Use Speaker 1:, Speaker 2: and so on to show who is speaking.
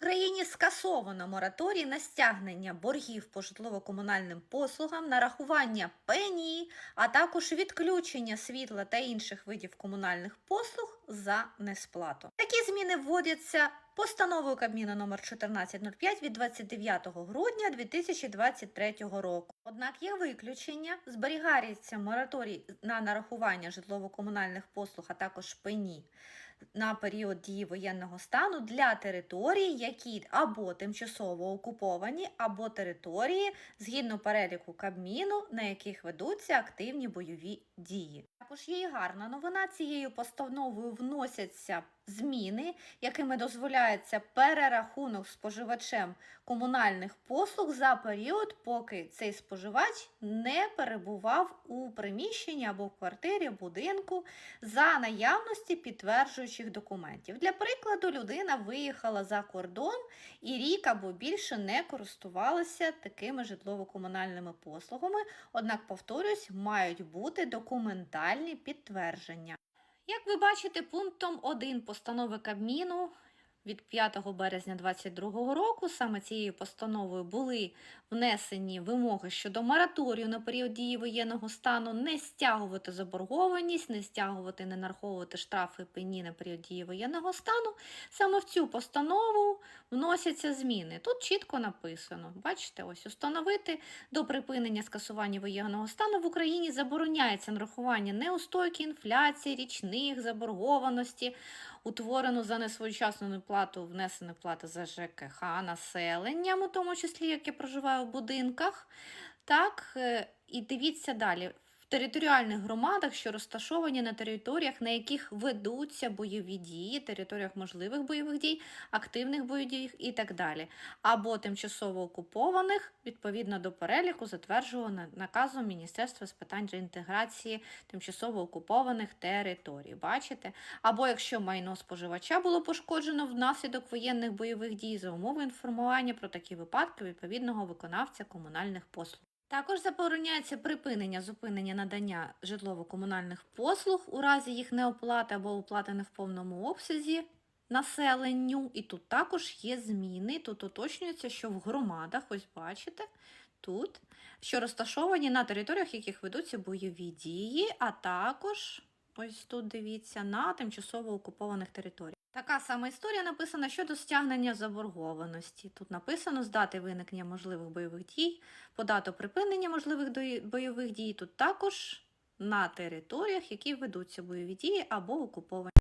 Speaker 1: Україні скасовано мораторій на стягнення боргів по житлово-комунальним послугам, нарахування пенії, а також відключення світла та інших видів комунальних послуг за несплату. Такі зміни вводяться постановою Кабміну номер 1405 від 29 грудня 2023 року. Однак є виключення, зберігається мораторій на нарахування житлово-комунальних послуг, а також пені на період дії воєнного стану для територій, які або тимчасово окуповані, або території згідно переліку Кабміну, на яких ведуться активні бойові дії. Також є і гарна новина. Цією постановою вносяться зміни, якими дозволяється перерахунок споживачем комунальних послуг за період, поки цей споживач не перебував у приміщенні або в квартирі, будинку за наявності підтверджуючих документів. Для прикладу, людина виїхала за кордон і рік або більше не користувалася такими житлово-комунальними послугами. Однак, повторюсь, мають бути документальні підтвердження. Як ви бачите, пунктом 1 постанови Кабміну від 5 березня 2022 року саме цією постановою були внесені вимоги щодо мораторію на період дії воєнного стану, не стягувати заборгованість, не стягувати, не нараховувати штрафи пені на період дії воєнного стану. Саме в цю постанову вносяться зміни. Тут чітко написано: бачите, ось установити до припинення скасування воєнного стану в Україні забороняється нарахування неустойки інфляції, річних заборгованості, утворену за несвоєчасну неплату внесених плати за ЖКХ населенням, у тому числі яке проживає в будинках. Так, е, і дивіться далі. Територіальних громадах, що розташовані на територіях, на яких ведуться бойові дії, територіях можливих бойових дій, активних бойових дій і так далі, або тимчасово окупованих відповідно до переліку, затверджуваного наказом Міністерства з питань реінтеграції тимчасово окупованих територій. Бачите? Або якщо майно споживача було пошкоджено внаслідок воєнних бойових дій за умови інформування про такі випадки відповідного виконавця комунальних послуг. Також забороняється припинення зупинення надання житлово-комунальних послуг у разі їх неоплати або оплати не в повному обсязі населенню. І тут також є зміни. Тут уточнюється, що в громадах, ось бачите, тут, що розташовані на територіях, яких ведуться бойові дії, а також, ось тут дивіться, на тимчасово окупованих територіях. Така сама історія написана щодо стягнення заборгованості. Тут написано з дати виникнення можливих бойових дій, по дату припинення можливих бойових дій. Тут також на територіях, які ведуться бойові дії або окуповані.